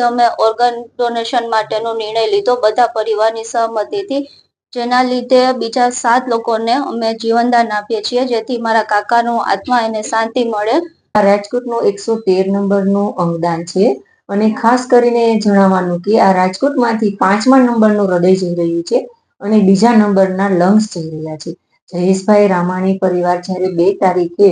રીતે અમે organ donation માટેનો નિર્ણય લીધો. બધા પરિવારની સહમતીથી. જેના લીધે બીજા સાત લોકોને અમે જીવનદાન આપીએ છીએ. જેથી મારા કાકાનું આત્મા એને શાંતિ મળે. આ રાજકોટનું એકસો તેર નંબરનું અંગદાન છે. અને ખાસ કરીને જણાવવાનું કે આ રાજકોટમાંથી પાંચમા નંબરનું હૃદય જઈ રહ્યું છે અને બીજા નંબરના લંગ્સ જઈ રહ્યા છે. જયેશભાઈ રામાણી પરિવાર જ્યારે બે તારીખે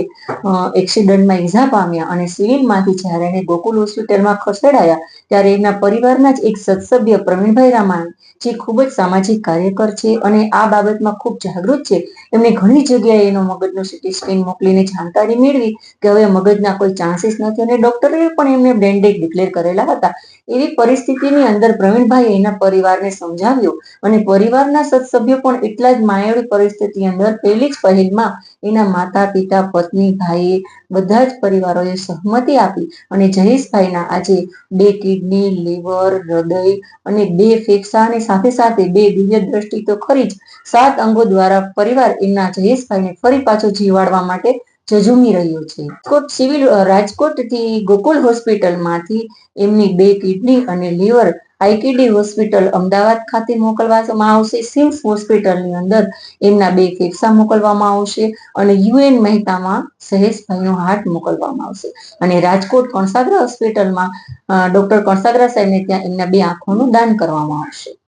એક્સિડન્ટમાં ઈજા પામ્યા અને સિવિલમાંથી જ્યારે એને ગોકુલ હોસ્પિટલમાં ખસેડાયા, ત્યારે એમના પરિવારના જ એક સદસભ્ય પ્રવીણભાઈ રામાણી, જે ખૂબ જ સામાજિક કાર્યકર છે અને આ બાબતમાં ખૂબ જાગૃત છે. એમણે ઘણી જગ્યાએ એનો મગજનો સિટી સ્કેન મોકલીને જાણકારી મેળવી કે હવે મગજના કોઈ ચાન્સીસ નથી અને ડોક્ટરે પણ એમને બ્રેન્ડેડ ડિક્લેર કરેલા હતા. એવી પરિસ્થિતિની અંદર પ્રવીણભાઈ એના પરિવારને સમજાવ્યો અને પરિવારના સદસભ્યો પણ એટલા જ માયાળી પરિસ્થિતિ અંદર પહેલી જ પહેલમાં એના માતા, પિતા, પત્ની ભાઈ બધા જ પરિવારોએ સહમતિ આપી અને જયેશભાઈના આજે બે કિડની, લીવર, હૃદય અને બે ફેફસાની સાથે સાથે બે દિવ્ય દ્રષ્ટિ તો ખરી જ. સાત અંગો દ્વારા પરિવાર એમના જયેશભાઈને ફરી પાછો જીવાડવા માટે ઝઝૂમી રહ્યું છે. રાજકોટ સિવિલ રાજકોટથી ગોકુલ હોસ્પિટલમાંથી એમની બે કિડની અને લીવર આઈકેડી હોસ્પિટલ અમદાવાદ ખાતે મોકલવામાં આવશે. સિમ્સ હોસ્પિટલની અંદર એમના બે ફેફસા મોકલવામાં આવશે અને યુએન મહેતામાં સહેશભાઈનો હાર્ટ મોકલવામાં આવશે. અને રાજકોટ કણસાગરા હોસ્પિટલમાં ડોક્ટર કણસાગરા સાહેબને ત્યાં એમના બે આંખોનું દાન કરવામાં આવશે.